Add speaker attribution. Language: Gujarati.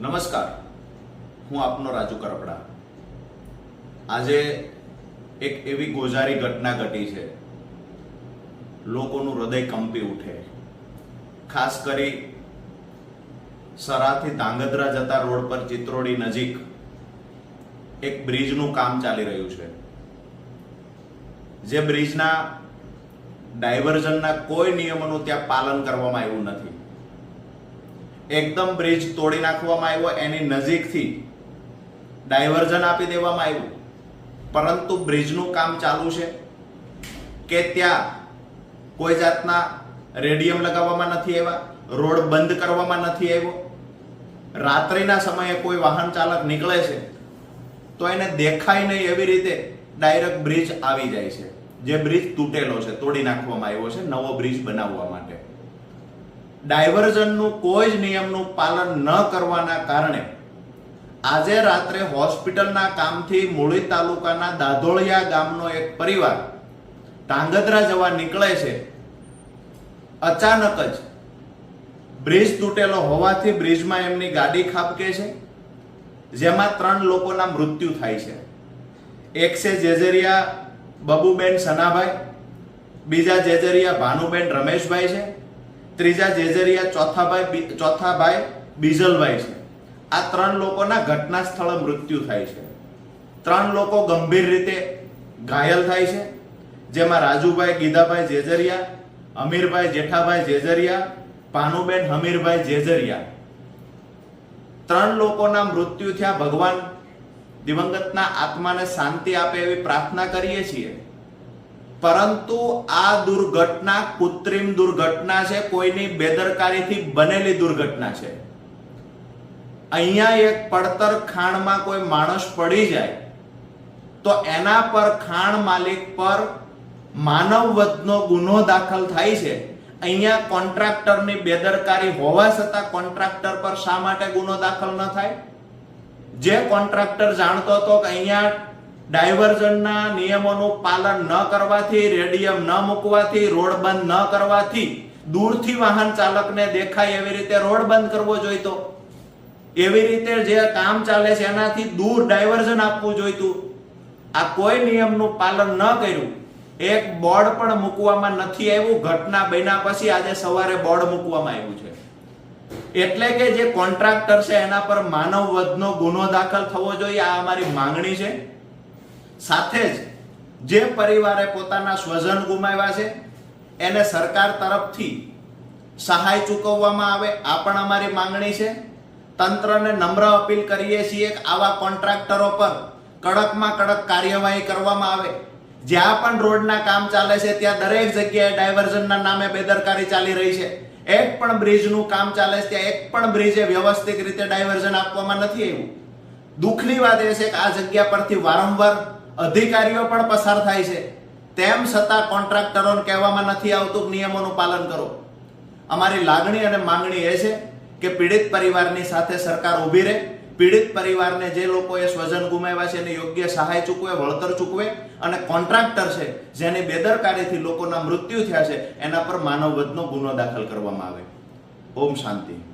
Speaker 1: નમસ્કાર. હું આપનો રાજુ કરપડા. આજે એક એવી ગોઝારી ઘટના ઘટી છે. લોકોનું હૃદય કંપી ઉઠે. ખાસ કરી સરાથી ધાંગધ્રા જતા રોડ પર ચિત્રોડી નજીક એક બ્રિજનું કામ ચાલી રહ્યું છે. જે બ્રિજના ડાયવર્ઝનના કોઈ નિયમોનું ત્યાં પાલન કરવામાં આવ્યું નથી. એકદમ બ્રિજ તોડી નાખવામાં આવ્યો, એની નજીકથી ડાયવર્ઝન આપી દેવામાં આવ્યું. પરંતુ બ્રિજનું કામ ચાલુ છે કે ત્યાં કોઈ જાતના રેડિયમ લગાવવામાં નથી આવ્યા, રોડ બંધ કરવામાં નથી આવ્યો. રાત્રિના સમયે કોઈ વાહન ચાલક નીકળે છે, તો એને દેખાય નહીં એવી રીતે ડાયરેક્ટ બ્રિજ આવી જાય છે. જે બ્રિજ તૂટેલો છે, તોડી નાખવામાં આવ્યો છે, નવો બ્રિજ બનાવવા માટે. ડાયવર્ઝનનું કોઈ જ નિયમનું પાલન ન કરવાના કારણે આજે રાત્રે હોસ્પિટલના કામથી મૂળી તાલુકાના દાધોળિયા ગામનો એક પરિવાર ટાંગધ્રા જવા નીકળે છે. અચાનક જ બ્રિજ તૂટેલો હોવાથી બ્રિજમાં એમની ગાડી ખાબકે છે, જેમાં ત્રણ લોકોના મૃત્યુ થાય છે. એક છે જેજરિયા બબુબેન સનાભાઈ, બીજા જેજરિયા ભાનુબેન રમેશભાઈ છે. ત્રીજા જેજરિયા ચોથા ભાઈ ચોથા ભાઈ બીજલભાઈ છે. આ ત્રણ લોકોના ઘટના સ્થળે મૃત્યુ થાય છે. ત્રણ લોકો ગંભીર રીતે ઘાયલ થાય છે. જેમાં રાજુભાઈ ગીધાભાઈ જેજરિયા, અમીરભાઈ જેઠાભાઈ જેજરિયા ભાનુબેન હમીરભાઈ જેજરિયા. ત્રણ લોકોના મૃત્યુ થયા ભગવાન દિવંગતના આત્માને શાંતિ આપે એવી પ્રાર્થના કરીએ છીએ. પરંતુ આ દુર્ઘટના કૃત્રિમ દુર્ઘટના છે, કોઈની બેદરકારીથી બનેલી દુર્ઘટના છે. અહીંયા એક પડતર ખાણમાં કોઈ માણસ પડી જાય, તો એના પર ખાણ માલિક પર માનવવધનો ગુનો દાખલ થાય છે. અહીંયા કોન્ટ્રાક્ટરની બેદરકારી હોવા છતાં કોન્ટ્રાક્ટર પર શા માટે ગુનો દાખલ ન થાય? જે કોન્ટ્રાક્ટર જાણતો હતો કે અહીંયા ડાયવર્ઝનના નિયમોનું પાલન ન કરવાથી, રેડિયમ ન મૂકવાથી, રોડ બંધ ન કરવાથી દૂરથી વાહન ચાલકને દેખાય એવી રીતે રોડ બંધ કરવો જોઈતો. એવી રીતે જે કામ ચાલે છે એનાથી દૂર ડાયવર્ઝન આપવું જોઈતું. આ કોઈ નિયમનું પાલન ન કર્યું. એક બોર્ડ પણ મૂકવામાં નથી આવ્યું. ઘટના બન્યા પછી આજે સવારે બોર્ડ મૂકવામાં આવ્યું છે. એટલે કે જે કોન્ટ્રાક્ટર છે એના પર માનવ વધનો ગુનો દાખલ થવો જોઈએ. આ અમારી માંગણી છે. સાથે જ જે પરિવારે પોતાના સ્વજન ગુમાવ્યા છે, એને સરકાર તરફથી સહાય ચૂકવવામાં આવે, આ પણ અમારી માંગણી છે. તંત્રને નમ્ર અપીલ કરીએ છીએ કે આવા કોન્ટ્રાક્ટરો પર કડકમાં કડક કાર્યવાહી કરવામાં આવે. જ્યાં પણ રોડના કામ ચાલે છે, ત્યાં દરેક જગ્યાએ ડાયવર્ઝનના નામે બેદરકારી ચાલી રહી છે. એક પણ બ્રિજનું કામ ચાલે છે, ત્યાં એક પણ બ્રિજે વ્યવસ્થિત રીતે ડાયવર્ઝન આપવામાં નથી આવ્યું. દુઃખની વાત એ છે કે આ જગ્યા પરથી વારંવાર અધિકારીઓ પણ પસાર થાય છે. તેમ છતાં કોન્ટ્રાક્ટરોને કહેવામાં નથી આવતું નિયમોનું પાલન કરો. અમારી લાગણી અને માંગણી એ છે કે પીડિત પરિવારની સાથે સરકાર ઊભી રહે. પીડિત પરિવારને જે લોકોએ સ્વજન ગુમાવ્યા છે એને યોગ્ય સહાય ચૂકવે, વળતર ચૂકવે અને કોન્ટ્રાક્ટર છે જેની બેદરકારીથી લોકોના મૃત્યુ થયા છે, એના પર માનવ વધનો ગુનો દાખલ કરવામાં આવે. ઓમ શાંતિ.